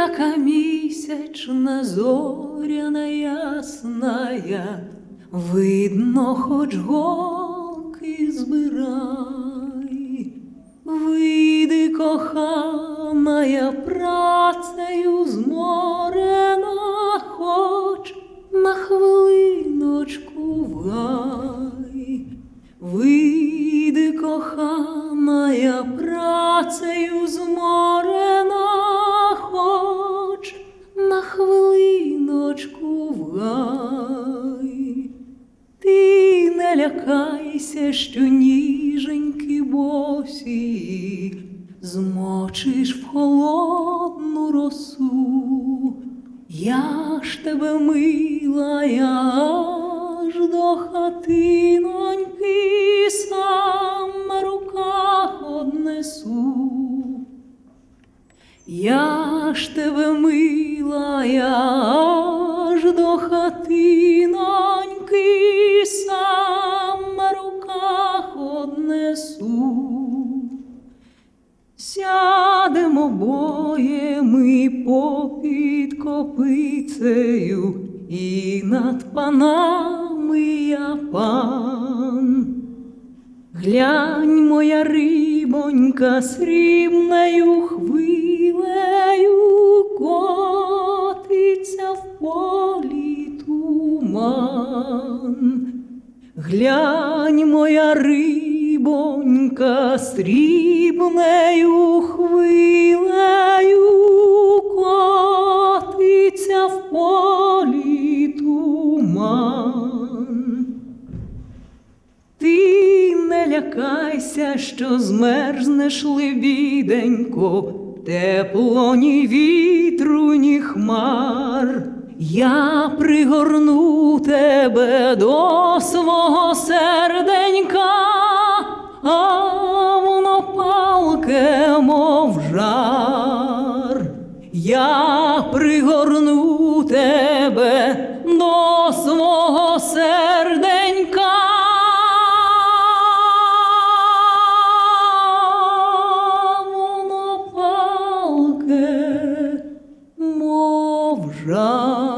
яка місячна зоряна ясная, видно, хоч голки збирай, вийди, коханая, працею зморена, хоч на хвилиночку в гай. Вийди, коханая, працею зморена, хвилиночку. Ти не лякайся, що ніженьки босі змочиш в холодну росу. Я ж тебе мила, я до хатиноньки сам на руках однесу. Я ж тебе мила, я Сядемо боє ми попід копицею, і над панами я пан. Глянь, моя рибонька срібною хвилею котиться в полі туман. Глянь, моя рибонька срібною лякайся, що змерзнеш либіденько, тепло ні вітру, ні хмар. Я пригорну тебе до свого серденька, а воно палке, мов жар. Я пригорну тебе до свого серденька. from